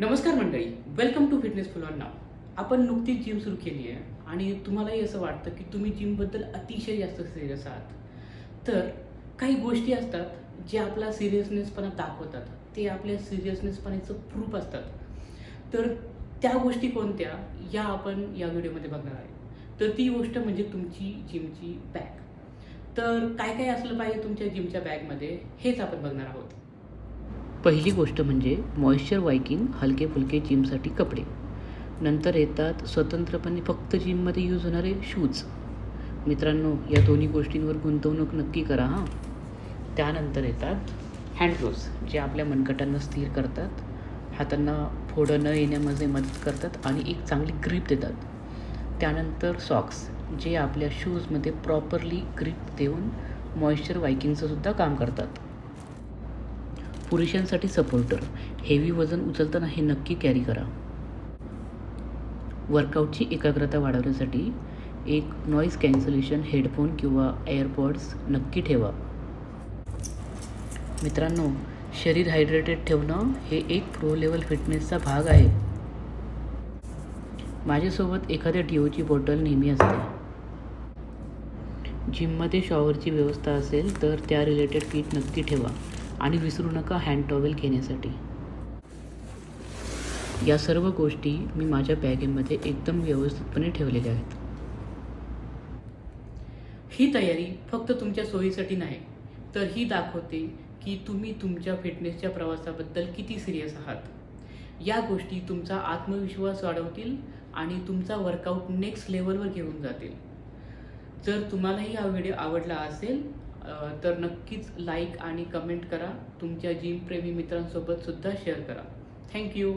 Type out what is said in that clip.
नमस्कार मंडळी welcome to fitness full on नाव आपण नुकतीच जिम सुरू केली आहे आणि तुम्हालाही असं वाटतं की तुम्ही जिमबद्दल अतिशय जास्त सिरियस आहात. तर काही गोष्टी असतात जे आपला सिरियसनेसपणा दाखवतात. ते आपल्या सिरियसनेसपणाचं प्रूफ असतात. तर त्या गोष्टी कोणत्या या आपण या व्हिडिओमध्ये बघणार आहे. तर ती गोष्ट म्हणजे तुमची जिमची बॅग तर काय काय असलं पाहिजे तुमच्या जिमच्या बॅगमध्ये हेच आपण बघणार आहोत. पहिली गोष्ट म्हणजे मॉइश्चर वायकिंग हलके फुलके जिमसाठी कपडे. नंतर येतात स्वतंत्रपणे फक्त जिममध्ये यूज होणारे शूज मित्रांनो या दोन्ही गोष्टींवर गुंतवणूक नक्की करा हां. त्यानंतर येतात हँडग्लोव्स जे आपल्या मनगटांना स्थिर करतात हातांना फोडं न येण्यामध्ये मदत करतात आणि एक चांगली ग्रीप देतात. त्यानंतर सॉक्स जे आपल्या शूजमध्ये प्रॉपरली ग्रीप देऊन मॉइश्चर वायकिंगचंसुद्धा काम करतात. पुरुषांसाठी सपोर्टर हेवी वजन उचलताना हे नक्की कॅरी. करा वर्कआउटची एकाग्रता वाढवण्यासाठी एक नॉईज कॅन्सलेशन हेडफोन किंवा एअरपॉड्स नक्की ठेवा. मित्रांनो शरीर हायड्रेटेड ठेवणं हे एक प्रो लेवल फिटनेसचा भाग आहे. माझ्यासोबत एखाद्या डिओची बॉटल नेहमी असते. जिममध्ये शॉवरची व्यवस्था असेल तर त्या रिलेटेड किट नक्की ठेवा. आणि विसरू नका हँड टॉवेल घेण्यासाठी. या सर्व गोष्टी मी माझ्या बॅगेमध्ये एकदम व्यवस्थितपणे ठेवलेल्या आहेत. ही तयारी फक्त तुमच्या सोयीसाठी नाही तर ही दाखवते की तुम्ही तुमच्या फिटनेसच्या प्रवासाबद्दल किती सिरियस आहात. या गोष्टी तुमचा आत्मविश्वास वाढवतील आणि तुमचा वर्कआउट नेक्स्ट लेवलवर घेऊन जातील. जर तुम्हालाही हा व्हिडिओ आवडला असेल तर नक्कीच लाईक आणि कमेंट करा. तुमच्या जिमप्रेमी मित्रांसोबत सुद्धा शेअर करा. थँक्यू